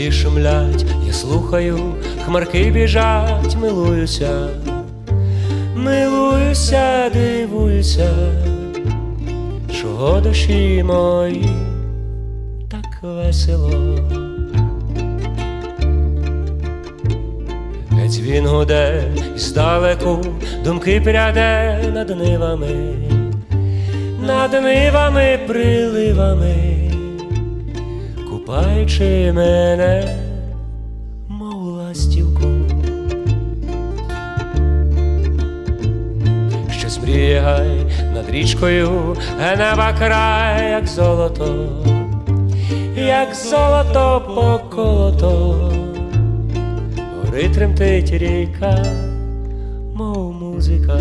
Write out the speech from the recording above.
Хвилі шумлять, я слухаю, хмарки біжать, милуюся, милуюся, дивуюся, чого душі мої так весело. Він гуде і здалеку думки пряде над нивами, над нивами приливами, купаючи мене, мов ластівку. Щось мріє над річкою, неба край, як золото, як золото поколото. Гори тремтить ріка, мов музика.